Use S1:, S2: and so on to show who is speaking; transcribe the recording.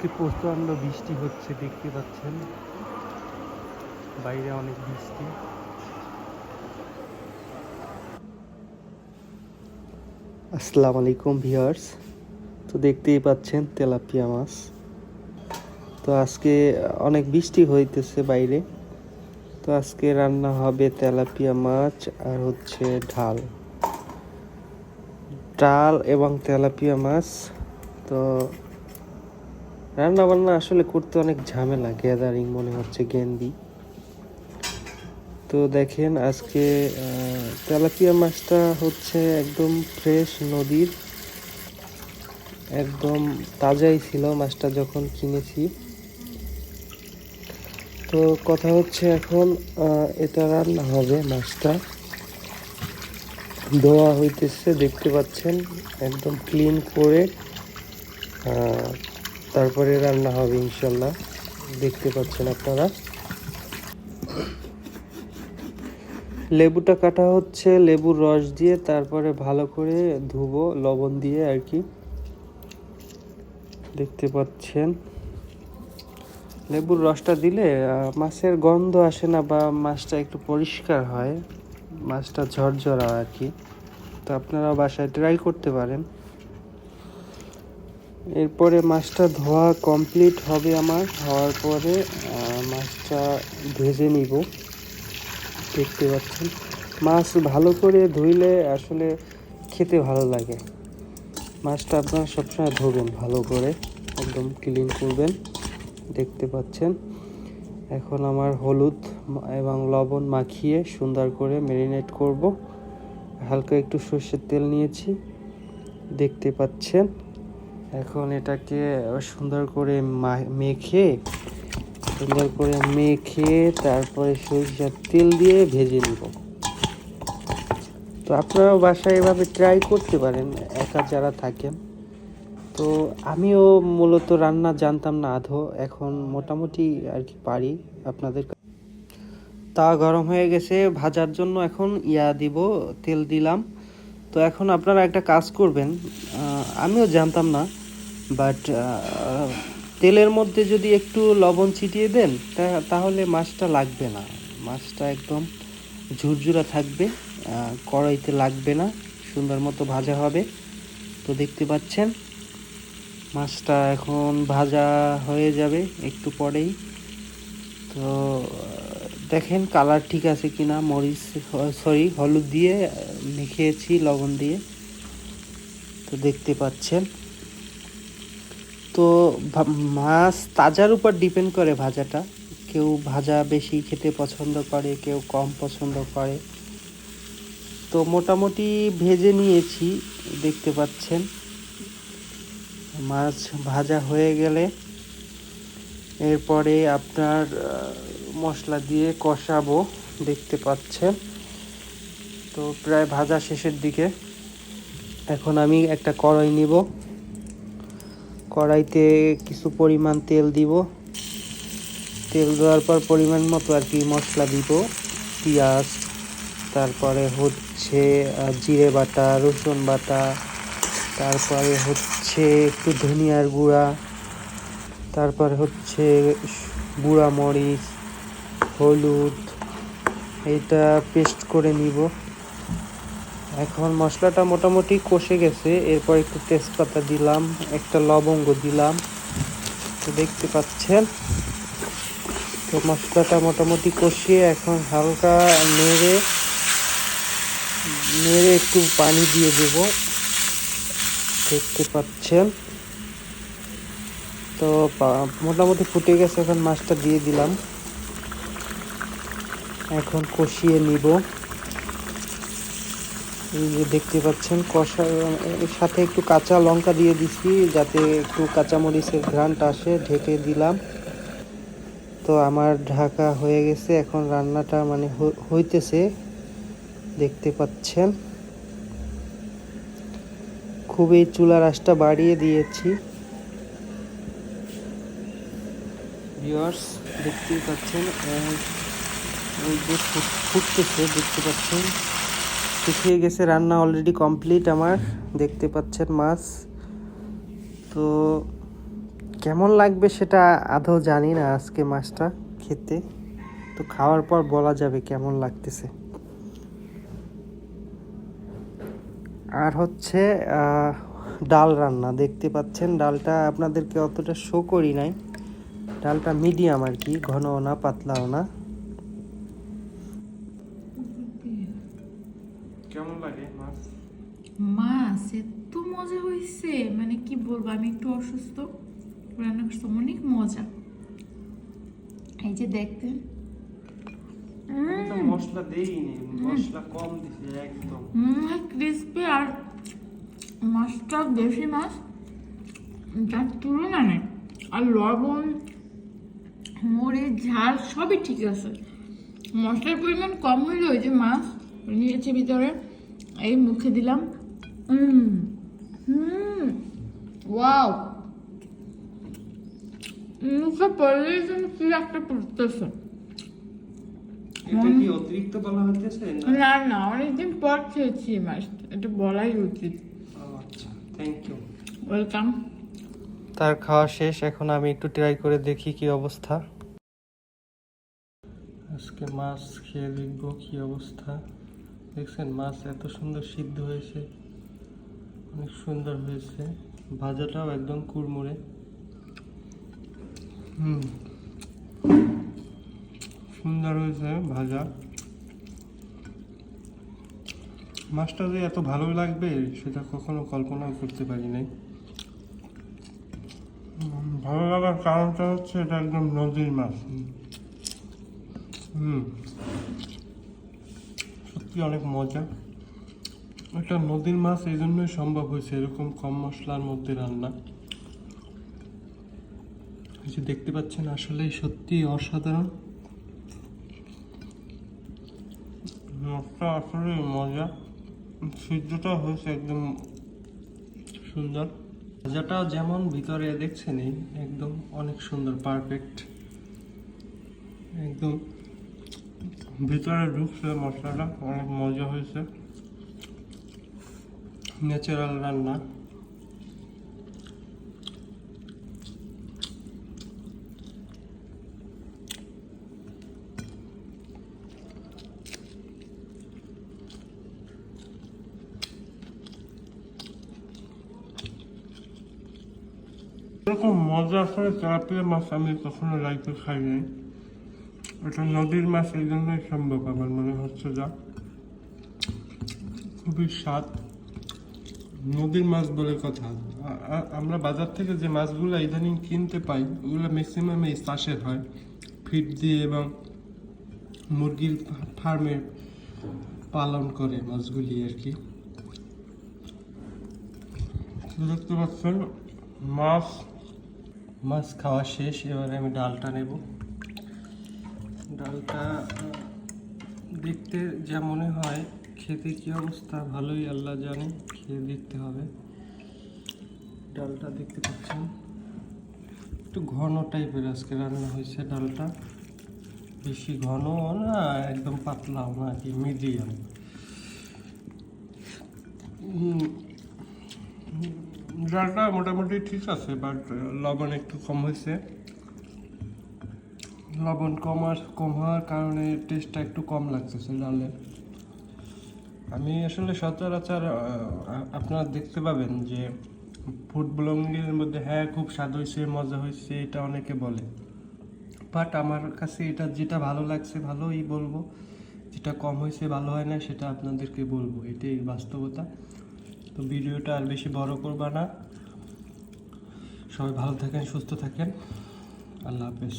S1: আজকে প্রচণ্ড বৃষ্টি হচ্ছে, দেখতে পাচ্ছেন? বাইরে অনেক বৃষ্টি। আসসালামু আলাইকুম ভিউয়ার্স। তো দেখতেই পাচ্ছেন তেলাপিয়া মাছ। তো আজকে অনেক বৃষ্টি হইতেছে বাইরে। তো আজকে রান্না হবে তেলাপিয়া মাছ আর হচ্ছে ঢাল ডাল এবং তেলাপিয়া মাছ। তো রান্না বান্না আসলে করতে অনেক ঝামেলা গ্যাদারিং মনে হচ্ছে গেন্দি তো দেখেন, আজকে তেলাপিয়া মাছটা হচ্ছে একদম ফ্রেশ নদীর, একদম তাজাই ছিল মাছটা যখন কিনেছি। তো কথা হচ্ছে এখন এটা রান্না হবে মাছটা। ধোয়া হইতেছে, দেখতে পাচ্ছেন, একদম ক্লিন করে তারপরে রান্না হবে ইনশাল্লাহ। দেখতে পাচ্ছেন আপনারা। লেবুটা কাটা হচ্ছে, লেবুর রস দিয়ে তারপরে ভালো করে ধুবো, লবণ দিয়ে আর কি। দেখতে পাচ্ছেন। লেবুর রসটা দিলে মাছের গন্ধ আসে না বা মাছটা একটু পরিষ্কার হয়, মাছটা ঝরঝরা আর কি। তো আপনারা বাসায় ট্রাই করতে পারেন। এরপরে মাছটা ধোয়া কমপ্লিট হবে আমার। হওয়ার পরে মাছটা ভেজে নিব। দেখতে পাচ্ছেন। মাছ ভালো করে ধুইলে আসলে খেতে ভালো লাগে। মাছটা আপনারা সবসময় ধোবেন ভালো করে। একদম ক্লিন করবেন। দেখতে পাচ্ছেন। এখন আমার হলুদ এবং লবণ মাখিয়ে সুন্দর করে ম্যারিনেট করব। হালকা একটু সর্ষের তেল নিয়েছি। দেখতে পাচ্ছেন। এখন এটাকে সুন্দর করে মেখে, সুন্দর করে মেখে তারপরে সরিষার তেল দিয়ে ভেজে নিব। তো আপনারাও বাসায় এভাবে ট্রাই করতে পারেন, একা যারা থাকেন। তো আমিও মূলত রান্না জানতাম না আধো, এখন মোটামুটি আর কি পারি আপনাদের তা গরম হয়ে গেছে, ভাজার জন্য এখন ইয়া দিব, তেল দিলাম। তো এখন আপনারা একটা কাজ করবেন আমিও জানতাম না বাট তেলের মধ্যে যদি একটু লবণ ছিটিয়ে দেন তাহলে মাছটা লাগবে না। মাছটা একদম ঝুরঝুরা থাকবে কড়াইতে লাগবে না, সুন্দর মতো ভাজা হবে। তো দেখতে পাচ্ছেন, মাছটা এখন ভাজা হয়ে যাবে একটু পরেই। তো, দেখেন কালার ঠিক আছে কি না মরিচ, সরি, হলুদ দিয়ে মেখেছি, লবণ দিয়ে। তো দেখতে পাচ্ছেন তো মাছ তাজার উপর ডিপেন্ড করে ভাজাটা। কেউ ভাজা বেশি খেতে পছন্দ করে, কেউ কম পছন্দ করে। তো মোটামুটি ভেজে নিয়েছি, দেখতে পাচ্ছেন। মাছ ভাজা হয়ে গেলে এরপরে আপনার মশলা দিয়ে কষাবো, দেখতে পাচ্ছেন। তো প্রায় ভাজা শেষের দিকে। এখন আমি একটা কড়াই নিব। কড়াইতে কিছু পরিমাণ তেল দিব। তেল দেওয়ার পর পরিমাণ মতো আর কি মশলা দিব। পেঁয়াজ, তারপরে হচ্ছে জিরে বাটা, রসুন বাটা, তারপরে হচ্ছে একটু ধনিয়ার গুঁড়া, তারপরে হচ্ছে গুঁড়া মরিচ, হলুদ এটা পেস্ট করে নিব। এখন মশলাটা মোটামুটি কষে গেছে, এরপর একটু তেজপাতা দিলাম, একটা লবঙ্গ দিলাম। তো দেখতে পাচ্ছেন, তো মশলাটা মোটামুটি কষিয়ে এখন হালকা নেড়ে নেড়ে একটু পানি দিয়ে দেব। দেখতে পাচ্ছেন। তো মোটামুটি ফুটে গেছে, এখন মাছটা দিয়ে দিলাম। এখন কষিয়ে নিব। এই যে দেখতে পাচ্ছেন, কষা, এর সাথে একটু কাঁচা লঙ্কা দিয়ে দিছি, যাতে একটু কাঁচামরিচের ঘ্রাণটা আসে, ঢেকে দিলাম। তো আমার ঢাকা হয়ে গেছে, এখন রান্নাটা মানে হইতেছে, দেখতে পাচ্ছেন। খুবই চুলার আঁচটা বাড়িয়ে দিয়েছি। ভিউয়ার্স, দেখতেই পাচ্ছেন যে ফুটতেছে, দেখতে পাচ্ছেন। শুকিয়ে গেছে, রান্না অলরেডি কমপ্লিট আমার। দেখতে পাচ্ছেন মাছ। তো কেমন লাগবে সেটা আদৌ জানি না আজকে মাছটা খেতে। তো খাওয়ার পর বলা যাবে কেমন লাগতেছে। আর হচ্ছে ডাল রান্না। দেখতে পাচ্ছেন ডালটা আপনাদেরকে অতটা শো করি নাই। ডালটা মিডিয়াম আর কি ঘনও না, পাতলাও না কেমন লাগে মাছ
S2: মাছ এত মজা হয়েছে মানে কি বলব আমি একটু অসুস্থ। রান্না করছে অনেক মজা। এই যে দেখতেন।
S1: আমি মশলা দেইনি মশলা কম দিছি একদম।
S2: ক্রিসপি আর মাছটা দেশি মাছ। যার তুলনা নেই। আর লবণ মরিচ ঝাল সবই ঠিক আছে। মশলার পরিমাণ কম হইলে ওই যে মাছ নিয়েছে ভিতরে এই মুখে দিলাম।
S1: এটা কি অতিরিক্ত বলা না
S2: না অনেকদিন পর খেয়েছি এটা বলাই উচিত
S1: আচ্ছা থ্যাংক ইউ
S2: ওয়েলকাম
S1: তার খাওয়া শেষ এখন আমি একটু ট্রাই করে দেখি কি অবস্থা। আজকে মাছ খেয়ে দেখব কি অবস্থা। দেখছেন মাছ এত সুন্দর সিদ্ধ হয়েছে। অনেক সুন্দর হয়েছে। ভাজাটাও একদম কুড়মুড়ে। হুম। সুন্দর হয়েছে ভাজা। মাছটা যে এত ভালো লাগবে, সেটা কখনো কল্পনাও করতে পারি নাই। ভালো লাগার কারণটা হচ্ছে এটা একদম নদীর মাছ। হুম। সত্যি অনেক মজা। এটা নদীর মাছ এই জন্যই সম্ভব হয়েছে এরকম কম মশলার মধ্যে রান্না। যে দেখতে পাচ্ছেন আসলে সত্যি অসাধারণ। মাছটা আসলে মজা। সিদ্ধটা হয়েছে একদম সুন্দর। ভাজাটা যেমন ভিতরে দেখছেন এই একদম অনেক সুন্দর পারফেক্ট একদম ভিতরে ঢুকছে মশলাটা, অনেক মজা হয়েছে। ন্যাচারাল রান্না। এরকম মজা আসলে তেলাপিয়া মাছ আমি কখনো লাইফে খাই নাই। এটা নদীর মাছ, এই জন্যই সম্ভব আমার মনে হচ্ছে যা। খুবই স্বাদ। নদীর মাছ বলে কথা। আমরা বাজার থেকে যে মাছগুলো ইদানিং কিনতে পাই, ওগুলো ম্যাক্সিমাম এই চাষের হয়। ফিড দিয়ে এবং মুরগির ফার্মে পালন করে মাছগুলি আর কি। দেখতে পাচ্ছেন, মাছ মাছ খাওয়া শেষ, এবারে আমি ডালটা নেব। ডালটা দেখতে যা মনে হয় খেতে কি অবস্থা? ভালোই, আল্লাহ জানে, খেয়ে দেখতে হবে। ডালটা দেখতে পাচ্ছেন। একটু ঘন টাইপের আজকে রান্না হয়েছে ডালটা। বেশি ঘনও না, একদম পাতলাও না কি মিডিয়াম ডালটা মোটামুটি ঠিক আছে বাট লবণ একটু কম হয়েছে। লবণ কমার কম হওয়ার কারণে টেস্টটা একটু কম লাগতেছে ডালের। আমি আসলে সচরাচর আপনারা দেখতে পাবেন যে ফুড মধ্যে হ্যাঁ খুব স্বাদ হয়েছে, মজা হয়েছে, এটা অনেকে বলে। বাট আমার কাছে এটা যেটা ভালো লাগছে, ভালোই বলব। যেটা কম হয়েছে, ভালো হয় না, সেটা আপনাদেরকে বলব। এটাই বাস্তবতা। তো ভিডিওটা আর বেশি বড় করবা না। সবাই ভালো থাকেন, সুস্থ থাকেন। আল্লাহ হাফেজ।